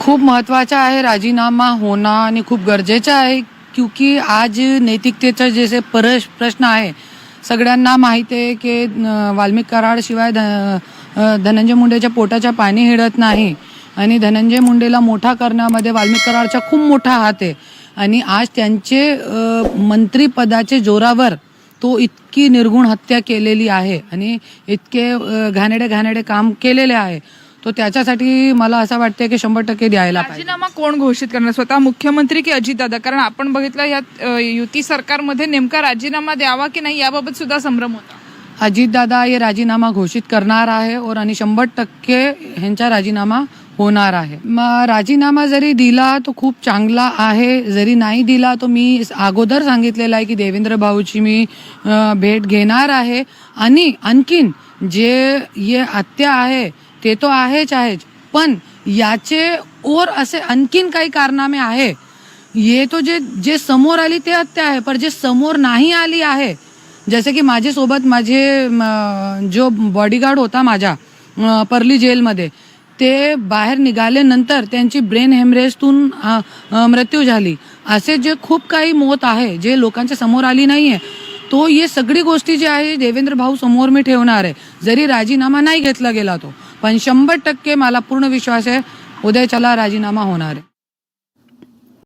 खूप महत्त्वाचा आहे राजीनामा होणं आणि खूप गरजेचं आहे क्योंकि आज नैतिकतेचा जसे परश प्रश्न आहे सगळ्यांना माहिती आहे की वाल्मिक कराडशिवाय ध धनंजय मुंडेच्या पोटाच्या पाणी हिडत नाही. आणि धनंजय मुंडेला मोठा करण्यामध्ये वाल्मिक कराडचा खूप मोठा हात आहे. आणि आज त्यांचे मंत्रीपदाचे जोरावर तो इतकी निर्गुण हत्या केलेली आहे. आणि इतके घाणेडे घाणेडे काम केलेले आहे. तो त्याच्यासाठी मला असं वाटतं की शंभर टक्के द्यायला पाहिजे. राजीनामा कोण घोषित करणार? स्वतः मुख्यमंत्री की अजितदादा? कारण आपण बघितलं यात अ, युती सरकारमध्ये नेमका राजीनामा द्यावा की नाही याबाबत सुद्धा संभ्रम होता. अजितदादा हे राजीनामा घोषित करणार आहे और आणि शंभर टक्के ह्यांचा राजीनामा होणार आहे. मग राजीनामा जरी दिला तो खूप चांगला आहे जरी नाही दिला तो मी अगोदर सांगितलेलं आहे की देवेंद्र भाऊची मी अं, भेट घेणार आहे. आणि आणखीन जे ये हत्या आहे ते तो आहेच आहेच. पण याचे और असे आणखीन काही कारनामे आहे. ये तो जे जे समोर आली ते हत्या आहे पण जे समोर नाही आली आहे जसे की माझ्यासोबत माझे म, जो बॉडीगार्ड होता माझ्या परली पर्ली जेलमध्ये ते बाहेर निघाल्यानंतर त्यांची ब्रेन हेमरेजतून मृत्यू झाली. असे जे खूप काही मौत आहे जे लोकांच्या समोर आली नाही आहे तो ये सगळी गोष्टी जी आहे देवेंद्र भाऊ समोर मी ठेवणार आहे. जरी राजीनामा नाही घेतला गेला तो पण शंभर टक्के मला पूर्ण विश्वास आहे उद्याच्याला राजीनामा होणार आहे.